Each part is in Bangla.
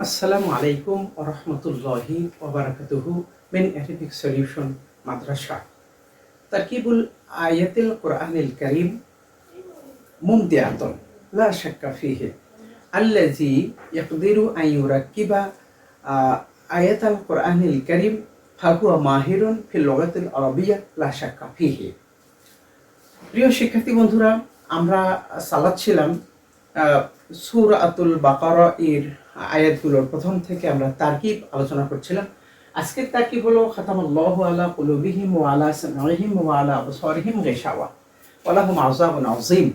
আসসালামু আলাইকুম ওরহমতুল্লাহি ওবরাকাতুহু মিন অ্যারাবিক সলিউশন মাদ্রাসা। তারকিবুল আয়াতিল কোরআনিল কারীম মুমতিআতুন লা শাক্কা ফিহি। আল্লাযী ইয়াকদিরু আন ইউরাক্কিবা আয়াতাল কোরআনিল কারীম, ফাহুয়া মাহিরুন ফিল লুগাতিল আরাবিয়্যা লা শাক্কা ফিহি। প্রিয় শিক্ষার্থী বন্ধুরা, আমরা সালাচ্ছিলাম সুরাতুল বাকারা এর আয়াতগুলোর প্রথম থেকে আমরা তারকিব আলোচনা করছিলাম। আজকের তারকিব হলো, খাতামুল্লাহু আলা কুলুবিহিম ওয়া আলা সামিহিম ওয়া আলা আবসারিহিম গিশাওয়া ওয়া লাহুম আযাবুন আযীম।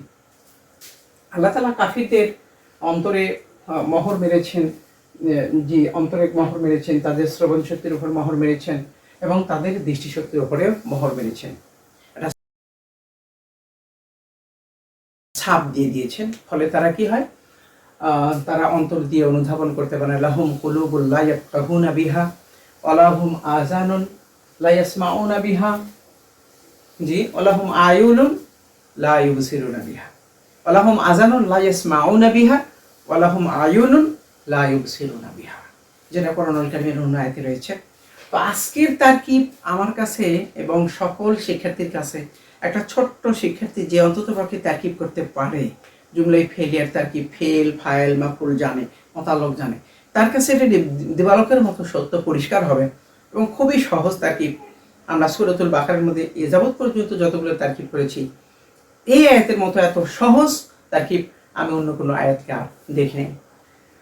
আল্লাহ তাআলা কাফিরদের অন্তরে মোহর মেরেছেন জি, অন্তরে মোহর মেরেছেন, তাদের শ্রবণ শক্তির উপর মোহর মেরেছেন এবং তাদের দৃষ্টিশক্তির উপরেও মোহর মেরেছেন। ছাপ দিয়ে দিয়েছেন। ফলে তারা কি হয়? তারা অন্তর দিয়ে অনুধাবন করতে পারে, লাহুম কুলুবুল লা ইয়াফকাহুনা বিহা, ওয়ালাহুম আযানুন লা ইয়াসমাউনা বিহা, জি, ওয়ালাহুম আয়ুনুন লা ইউবসিরুনা বিহা, ওয়ালাহুম আযানুন লা ইয়াসমাউনা বিহা, ওয়ালাহুম আয়ুনুন লা ইউবসিরুনা বিহা, যেটা কোরআনুল কারীমের অন্য আয়াতে রয়েছে। তো আজকের তারকিব আমার কাছে এবং সকল শিক্ষার্থীর কাছে একটা ছোট্ট শিক্ষার্থী যে অন্তত পক্ষে তারকিব করতে পারে জুমলাই ফেলিয়ার তারকিব ফেল ফাইল মাকুল জানে, মতালক জানে। তার কাছে এটা দেবালকের মতো সত্য পরিষ্কার হবে এবং খুবই সহজ তারকিব আমরা সুরতুল বাকারের মধ্যে এ যাবৎ পর্যন্ত যতগুলো তারকিব করেছি এই আয়াতের মতো এত সহজ তারকিব আমি অন্য কোনো আয়াতকে আর দেখিনি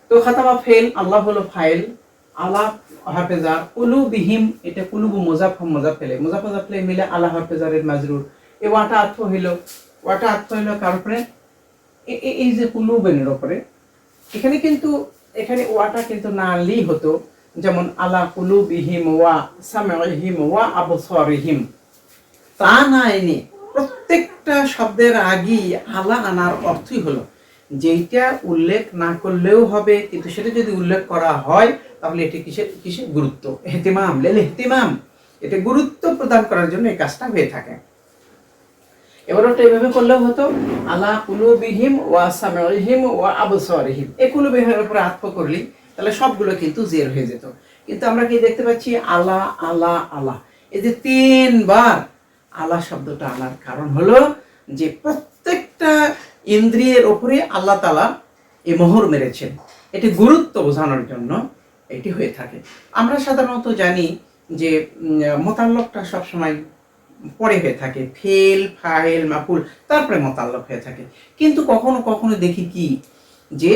তো খাতামা ফেল আল্লাহ হলো ফাইল আল্লাহ হাফেজার কুলু বিহিম এটা কুলুবু মোজাফ মোজাফ ফেলে মোজাফ মোজাফ ফেলে মিলে আল্লাহ হাফেজারের মাজরুর। এই ওয়াটা আর্থ হইল ওয়াটা আর্থ হইল কার উপরে? এ- এ- এই যে কুলুবেনের ওপরে, এখানে কিন্তু, এখানে ওয়াটা কিন্তু না আনলেই হতো। যেমন, আলা কুলু বিহিম ওয়া সামিহিম ওয়া আবসরিহিম। তা না এনে প্রত্যেকটা শব্দের আগেই আলা আনার অর্থই হলো, যেইটা উল্লেখ না করলেও হবে, কিন্তু সেটা যদি উল্লেখ করা হয়, তাহলে এটি কিসের কিসের গুরুত্ব? এহতিমাম, লেল এহতিমাম। এটা গুরুত্ব প্রদান করার জন্য এই কাজটা হয়ে থাকে। এবার ওটা এভাবে করলেও হতো, আলা কুলুবিহিম ওয়া সামিহিম ওয়া আবসারিহিম। এই কুলুবিহিমের উপরে আত্ম করলি তাহলে সবগুলো কিন্তু জের হয়ে যেত। কিন্তু আমরা কি দেখতে পাচ্ছি? আলা আলা আলা। এই যে তিনবার আলা শব্দটা আনার কারণ হলো যে প্রত্যেকটা ইন্দ্রিয়ের ওপরে আল্লাহ তালা এ মোহর মেরেছেন। এটি গুরুত্ব বোঝানোর জন্য এটি হয়ে থাকে। আমরা সাধারণত জানি যে মোতাল্লকটা সবসময় পরে হয়ে থাকে ফেল ফাইল মাকুল তারপরে মোতাল্লক হয়ে থাকে। কিন্তু কখনো কখনো দেখি কি? যে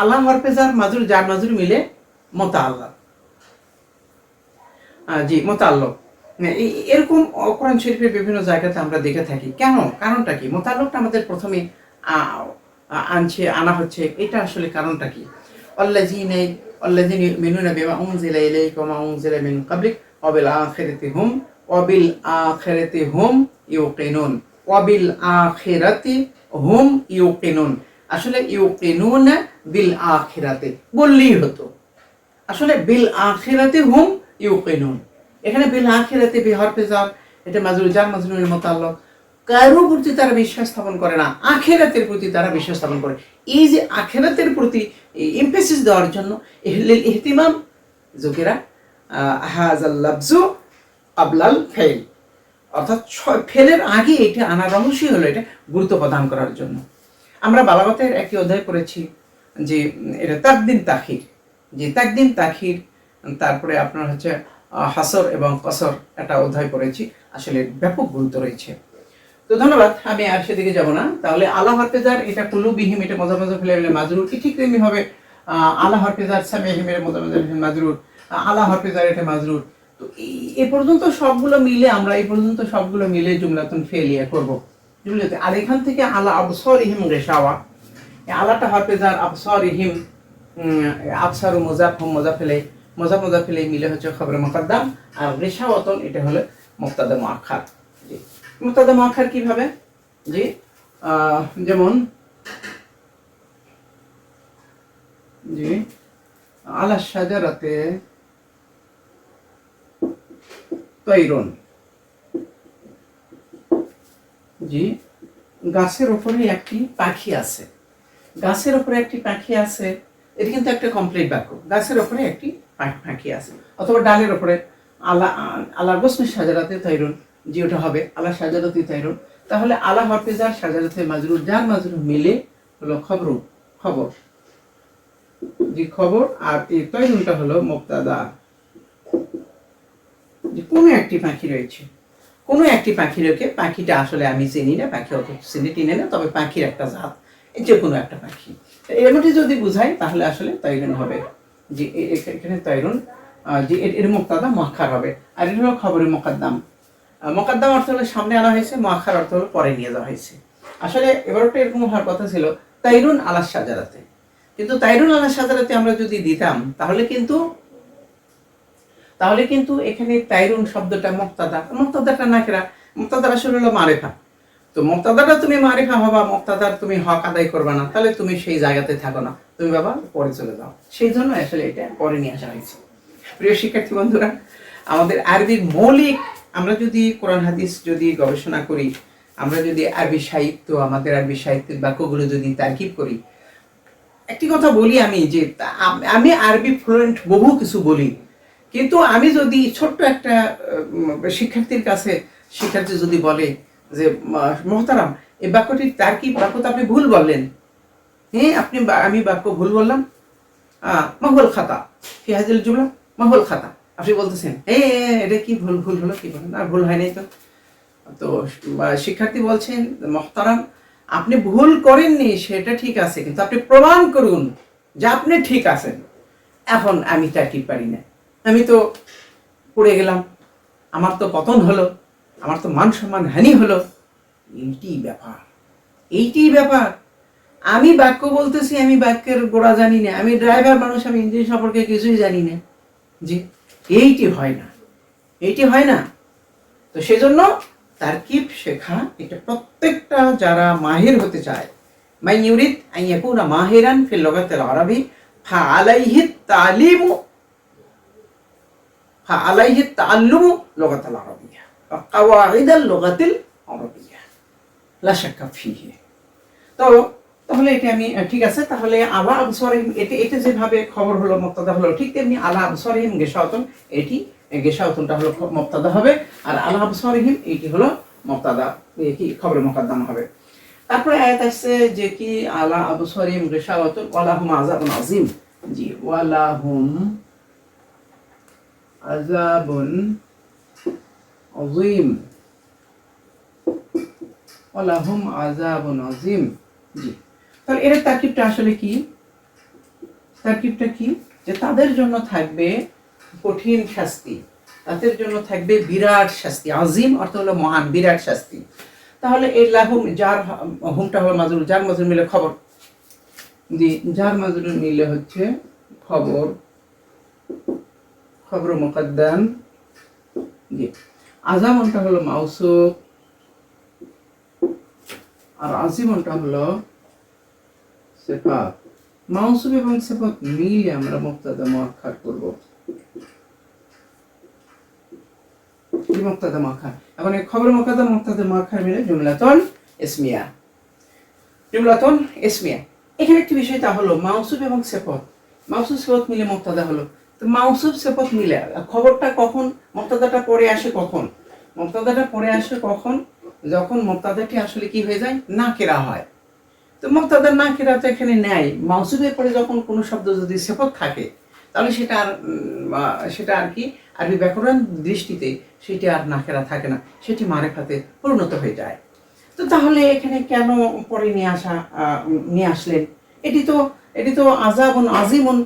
আল্লাহ হরফেজার মাজুর যার মাজুর মিলে মোতা জি, মোতাল্লক। এরকম কোরআন শরীফের বিভিন্ন জায়গাতে আমরা দেখে থাকি। কেন? কারণটা কি? মোতাল্লকটা আমাদের প্রথমে আনছে, আনা হচ্ছে। এটা আসলে কারণটা কি? আল্লাযীনা আল্লাযীনা ইউমিনুনা বিমা উনজিলা ইলাইকা মা উনজিলা মিন ক্বাবলিক, ওয়া বিল আখিরাতি হুম ওয়া বিল আখিরাতি হুম ইউকিনুন। ওয়া বিল আখিরাতি হুম ইউকিনুন। আসলে ইউকিনুন বিল আখিরাতে, বললেই হতো। আসলে বিল আখিরাতে হুম ইউকিনুন। এখানে বিল আখিরাতে বিহার পেজার এটা মাজরুল জার মাজরুলের মোতাল্লক। কারও প্রতি তারা বিশ্বাস স্থাপন করে না, আখেরাতের প্রতি তারা বিশ্বাস স্থাপন করে। এই যে আখেরাতের প্রতি এমফেসিস দেওয়ার জন্য ইহতিমাম, জোকেরা হাজাল লাফজু আবলাল ফেল অর্থাৎ ফেলের আগে এটা আনার রহস্যই হলো এটা গুরুত্ব প্রদান করার জন্য। আমরা বালাগতের একটি অধ্যায় করেছি যে এটা তাকদিন তাখির যে তাকদিন তাখির তারপরে আপনার হচ্ছে হাসর এবং কসর একটা অধ্যায় করেছি আসলে ব্যাপক গুরুত্ব রয়েছে। তো ধন্যবাদ, আমি আর সেদিকে যাব না। তাহলে আলা হরফেজার এটা কুলু বিহিম এটা মজা মজা ফেলে ফেলে মাজরুর কি ঠিক তেমনি হবে আলা হরফেজার সামিহিম এটা মজা মজা মাজরুর আলা হরফেজার এটা মাজরুর। তো এই- এ পর্যন্ত সবগুলো মিলে আমরা এই পর্যন্ত সবগুলো মিলে জুমলাতুন ফেলিয়া করব। জুমলাতে আর এখান থেকে আলা আবসর ইহিম রেশাওয়া আলাটা হরফেজার আবসর ইহিম আবসারু মোজাফ মোজা মোজা ফেলে মিলে হচ্ছে খবর মোকাদ্দাম। আর রেশাওয়াতন, এটা হলো মুক্তাদা মুআখার। জি, মুক্তাদা মুআখার কীভাবে? জি যেমন, জি, আলা শাজারাতে তৈরন জি, গাছের ওপরে একটি পাখি আছে। গাছের ওপরে একটি পাখি আছে, এটা কিন্তু একটা কমপ্লিট বাক্য। গাছের ওপরে একটি পাখি আছে। অথবা ডালের ওপরে, আলা আল্লাহ গোসমি সাজারাতে তৈরুন যে ওটা হবে আল্লাহ সাজারাতে তৈরুন তাহলে আলা হরফে যার সাজারাতে মাজরুর, যার মাজরুর মিলে হলো খবর খবর। যে খবর, আর এই তৈরুনটা হলো মুক্তাদা যে কোনো একটি পাখি রয়েছে। কোনো একটি পাখি রয়েছে পাখিটা আসলে আমি চিনি না পাখি অত চিনি টিনে না তবে পাখির একটা জাত এই যে কোনো একটা পাখি। তো এর মধ্যে যদি বুঝাই তাহলে আসলে তৈরুন হবে। যে এখানে আহ, যে এর- মুক্তাদা মহাখার হবে। আর এটা হলো খবরের মোকাদ্দাম। মোকাদ্দাম অর্থ হলো সামনে আনা হয়েছে মহাখার অর্থ হলো পরে নিয়ে যাওয়া হয়েছে। আসলে এবারটা এরকম হওয়ার কথা ছিল তাইরুন আলাস সাজারাতে। কিন্তু তাইরুন আলাস সাজারাতে আমরা যদি দিতাম তাহলে কিন্তু তাহলে কিন্তু এখানে তাইরুন শব্দটা মুক্তাদা। মুক্তাদাটা না কেরা? মুক্তাদার আসলে হলো মারেফা। তো মুক্তাদাটা তুমি মারেফা হবা, মুক্তাদার তুমি হক আদায় করবে না, তাহলে তুমি সেই জায়গাতে থাকো না। তুমি বাবা পরে চলে যাও। সেই জন্য আসলে এটা পরে নিয়ে আসা হয়েছে। প্রিয় শিক্ষার্থী বন্ধুরা, আমাদের আরবির মৌলিক, আমরা যদি কোরআন, হাদিস যদি গবেষণা করি, আমরা যদি আরবি সাহিত্য, আমাদের আরবি সাহিত্যের বাক্যগুলো যদি তার্কিব করি, একটি কথা বলি আমি যে, আমি আরবি ফ্লুয়েন্ট বহু কিছু বলি। কিন্তু আমি যদি ছোট্ট একটা শিক্ষার্থীর কাছে, শিক্ষার্থী যদি বলে যে মহতারাম এই বাক্যটির তার কি বাক্য তো আপনি ভুল বললেন? হ্যাঁ আপনি আমি বাক্য ভুল বললাম। মহল খাতা ফিহাজুল জুমলা, মহল খাতা। আপনি বলতেছেন, এ এটা কি ভুল ভুল হলো, কি বলেন? আর ভুল হয়নি তো। তো শিক্ষার্থী বলছেন, মহতারাম, আপনি ভুল করেননি, সেটা ঠিক আছে, কিন্তু আপনি প্রমাণ করুন যে আপনি ঠিক আছেন। এখন আমি তার কি পারি না? আমি তো পড়ে গেলাম। আমার তো পতন হলো, আমার তো মান সম্মান হানি হলো। এইটি ব্যাপার এইটি ব্যাপার। আমি বাক্য বলতেছি, আমি বাক্যের গোড়া জানি না। আমি ড্রাইভার মানুষ, আমি ইঞ্জিন সম্পর্কে কিছুই জানি না। জি, এইটি হয় না, এইটি হয় না। তো সেজন্য তারকিব শেখা, এটা প্রত্যেকটা যারা মাহির হতে চায় মাই ইউরিদ আন ইয়াকুনা মাহিরান ফিল লগাতিল আরবি, ফাআলাইহি তালিমু ফাআলাইহি তাআল্লুমু লগাতিল আরবিয়া কাওয়াইদাল লগাতিল আরবিয়া লা শাক্কা ফিহি তো তাহলে এটা আমি, ঠিক আছে, তাহলে আলা আবসরিম এটা এটা যেভাবে খবর হলো মুক্তাদা হলো, ঠিক তেমনি আলা আবসরিম গেশাওতন, এটি গেশাওতনটা হলো মুক্তাদা হবে, আর আলা আবসরিহিম এটি হলো মুক্তাদা কি খবরের মুকদ্দম হবে। তারপরে আয়াত আসছে যে কি, আলা আবসরিম গেশাওতন, ওয়ালাহুম আযাবুন আযীম। জি, ওয়ালাহুম আযীম ওয়ালাহুম আযাবুন আযীম জি। তাহলে এর তারকিবটা আসলে কি? কি? যে তাদের জন্য থাকবে কঠিন শাস্তি। তাদের জন্য থাকবে বিরাট শাস্তি। আজিম অর্থ হলো মহান, বিরাট শাস্তি। তাহলে এই লাহুম, যার হুমটা হলো মাজরুর যার মাজরুর মিলে খবর? জি, যার মাজরুর মিলে হচ্ছে খবর। খবর মুকদ্দাম। জি। আজামনটা হলো মাউসুফ আর আজিমনটা হলো সেফাত। মাউসুফ এবং সেফাত মিলে আমরা মুক্তাদা মুআক্কার করব। কি মুক্তাদা মুআক্কার এখন এই খবর মুক্তাদা মুক্তাদা মুআক্কার মিলে জুমলাতুন ইসমিয়া। জুমলাতুন ইসমিয়া। এখানে একটি বিষয় তা হলো মাউসুফ এবং সেফত। মাউসুফ সেফত মিলে মুক্তাদা হলো তো মাউসুফ সেপথ মিলে খবরটা কখন? মুক্তাদাটা পরে আসে কখন? মুক্তাদাটা পরে আসে কখন? যখন মুক্তাদাটি আসলে কি হয়ে যায়? না কেরা হয়। তো মুক্তাদার না কেরা তো এখানে নেয়। মাউসুফের পরে যখন কোনো শব্দ যদি সেপত থাকে, তাহলে সেটা আর সেটা আর কি? আরবি ব্যাকরণ দৃষ্টিতে সেটি আর না নাকেরা থাকে না। সেটি মারেফাতে পরিণত হয়ে যায়। তো তাহলে এখানে কেন পরে নিয়ে আসা নিয়ে আসলেন? এটি তো এটি তো আজাবন আজিমন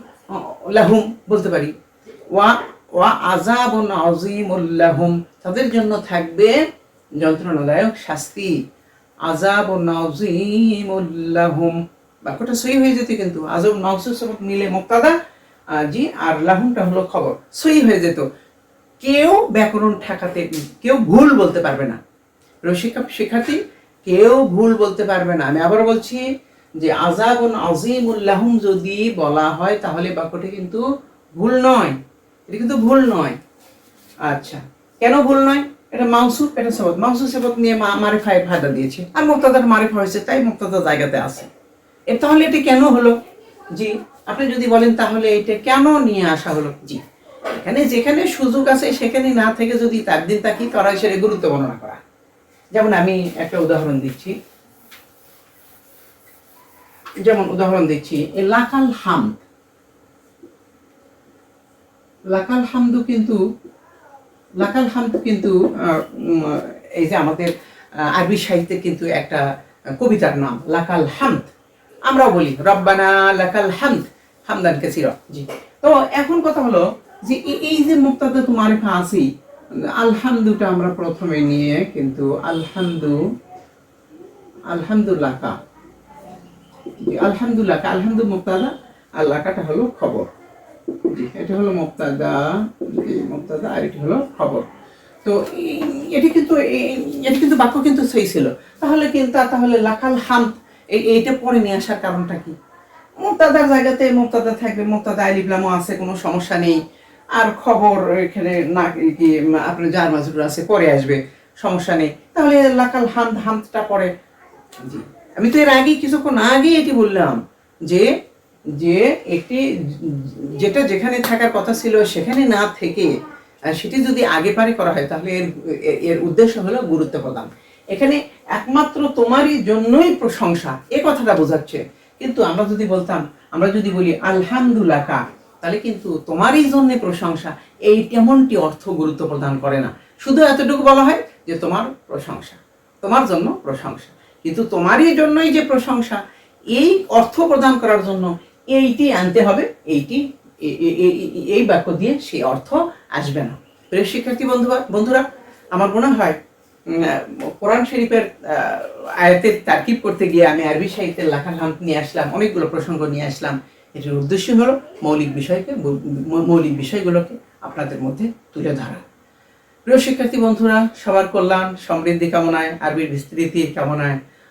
লাহুম বলতে পারি। ওয়া ওয়া আজাবন লাহুম। তাদের জন্য থাকবে যন্ত্রণাদায়ক শাস্তি। আজাব ও নাজিমুল্লাহুম বাক্যটা সই হয়ে যেত কিন্তু। আজব নওসুস মিলে মুক্তাদা জি আর লাহুমটা হলো খবর। সই হয়ে যেত। কেউ ব্যাকরণ ঠেকাতে, কেউ ভুল বলতে পারবে না। রসিকা শিক্ষার্থী, কেউ ভুল বলতে পারবে না। আমি আবার বলছি যে আজাব ও নাজিমুল্লাহুম যদি বলা হয়, তাহলে বাক্যটি কিন্তু ভুল নয়। এটা কিন্তু ভুল নয়। আচ্ছা কেন ভুল নয়? এটা মাউসুফ এটা সবত মাউসুফ সবত নিয়ে মারিফায় ফায়দা দিয়েছে। আর মুক্তাদার মারিফা হয়েছে, তাই মুক্তাদা জায়গাতে আছে। এ তাহলে এটা কেন হলো? জি, আপনি যদি বলেন তাহলে এটা কেন নিয়ে আসা হলো? জি, এখানে যেখানে সুযোগ আছে, সেখানে না থেকে যদি তার দিন তাকি করা সেটা গুরুত্ব বর্ণনা করা। যেমন আমি একটা উদাহরণ দিচ্ছি। যেমন উদাহরণ দিচ্ছি লাকাল হাম লাকাল হামদু কিন্তু, লাকাল হামদু কিন্তু এই যে আমাদের আরবি সাহিত্যে কিন্তু একটা কবিতার নাম, লাকাল হামদ। আমরাও বলি, রব্বানা লাকাল হামদ হামদান কাসিরা। জি। তো এখন কথা হলো যে এই যে মুক্তাদা তোমার আছি, আলহামদুটা আমরা প্রথমে নিয়ে কিন্তু আলহামদু, আলহামদুল্লাহ কা। আলহামদুলিল্লাহ, কা আলহামদু মুক্তাদা আল্লাহটা হলো খবর। এটা হলো মুক্তাদা মুক্তাদা, আর এটি হলো খবর। তো এটি কিন্তু এটি কিন্তু বাক্য কিন্তু সেই ছিল। তাহলে কিন্তু তাহলে লাকাল হাম এইটা পরে নিয়ে আসার কারণটা কি? মুক্তাদার জায়গাতে মুক্তাদা থাকবে, মুক্তাদা আলিবলামও আছে, কোনো সমস্যা নেই। আর খবর এখানে না কি, আপনার যার মাজুর আছে, পরে আসবে, সমস্যা নেই। তাহলে লাকাল হাম হামটা পরে জি। আমি তো এর আগে কিছুক্ষণ আগে এটি বললাম যে যে একটি যেটা যেখানে থাকার কথা ছিল সেখানে না থেকে সেটি যদি আগে পারে করা হয়, তাহলে এর এর উদ্দেশ্য হলো গুরুত্ব প্রদান। এখানে একমাত্র তোমারই জন্যই প্রশংসা, এ কথাটা বোঝাচ্ছে। কিন্তু আমরা যদি বলতাম, আমরা যদি বলি, আলহামদুলিল্লাহ কা তাহলে কিন্তু তোমারই জন্য প্রশংসা, এই তেমনটি অর্থ গুরুত্ব প্রদান করে না। শুধু এতটুকু বলা হয় যে তোমার প্রশংসা, তোমার জন্য প্রশংসা। কিন্তু তোমারই জন্যই যে প্রশংসা, এই অর্থ প্রদান করার জন্য এইটি আনতে হবে, এইটি এই বাক্য দিয়ে সেই অর্থ আসবে না। প্রিয় শিক্ষার্থী বন্ধুরা বন্ধুরা, আমার মনে হয় কোরআন শরীফের আয়াতের তারকিব করতে গিয়ে আমি আরবি সাহিত্যের লেখা নাম নিয়ে আসলাম, অনেকগুলো প্রসঙ্গ নিয়ে আসলাম। এটির উদ্দেশ্য হলো মৌলিক বিষয়কে মৌলিক বিষয়গুলোকে আপনাদের মধ্যে তুলে ধরা। প্রিয় শিক্ষার্থী বন্ধুরা, সবার কল্যাণ, সমৃদ্ধি কামনায়, আরবির বিস্তৃতি কামনায়